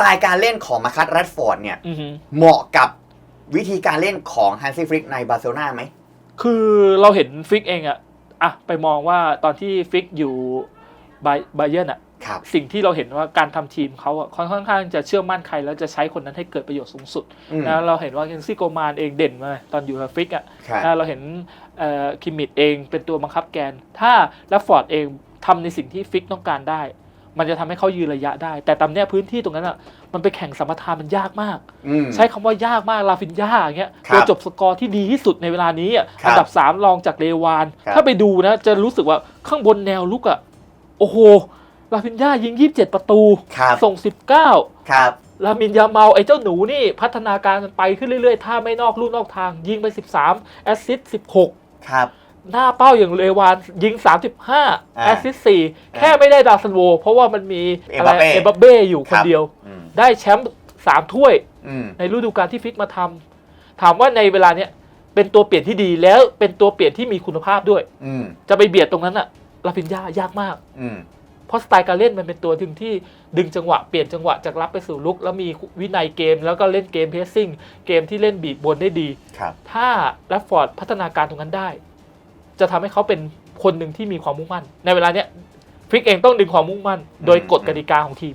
ไตล์การเล่นของมาคัตแรดฟอร์ดเนี่ย อือฮึเหมาะกับวิธีการเล่นของฮันซี่ฟริกในบาร์เซโลนาไหม คือเราเห็นฟิกเองอะอะไปมองว่าตอนที่ฟิกอยู่ไบไบเยนอะครับ สิ่งที่เราเห็นว่าการทำทีมเขาอะค่อนข้างจะเชื่อมั่นใครแล้วจะใช้คนนั้นให้เกิดประโยชน์สูงสุด อืมนะเราเห็นว่าเคนซี่โกมานเองเด่นมาตอนอยู่กับฟิกอะครับนะเราเห็นเอ่อคิมมิดเองเป็นตัวบังคับแกน ถ้าแลฟฟอร์ดเองทำในสิ่งที่ฟิกต้องการได้ มันจะทำให้เขายืนระยะได้ แต่ตามเนี้ยพื้นที่ตรงนั้นอะมันไปแข่งสมรทานมันยากมากอืมใช้คำว่ายากมากลาฟินยาอย่างเงี้ยครับตัวจบสกอร์ที่ดีที่สุดในเวลานี้อะครับอันดับ 3 รองจากเลวานครับถ้าไปดูนะ จะรู้สึกว่าข้างบนแนวลุกอะโอ้โหลาฟินยายิง 27 ประตูครับส่ง 19 ครับลามินยาเมาไอ้เจ้าหนูนี่พัฒนาการมันไปขึ้นเรื่อยๆ ถ้าไม่นอกลู่นอกทางยิงไป 13 แอสซิสต์16 ครับ หน้าเป้าอย่างเลวานยิง 35อ่าแอสซิสต์4แค่ไม่ได้ดาวซันโว เพราะว่ามันมีอะไรเอ็มบัปเป้เอมบัปเบ้อยู่คนครับเดียวอืมได้แชมป์สามถ้วยอืมในฤดูกาลที่ฟิกมาทำถามว่าในเวลาเนี้ยเป็นตัวเปลี่ยนที่ดีแล้วเป็นตัวเปลี่ยนที่มีคุณภาพด้วยอืมจะไปเบียดตรงนั้นอะลาฟินยายากมากอืมเพราะสไตล์การเล่นมันเป็นตัวดึงที่ดึงจังหวะเปลี่ยนจังหวะจากรับไปสู่ลุก แล้วมีวินัยเกม แล้วก็เล่นเกมเพสซิ่งเกมที่เล่นบีบบนได้ดีครับถ้าแรดฟอร์ดพัฒนาการตรงนั้นได้ จะทำให้เขาเป็นคนหนึ่งที่มีความมุ่งมั่น ในเวลาเนี้ยฟิกเองต้องดึงความมุ่งมั่น โดยกฎกติกาของทีม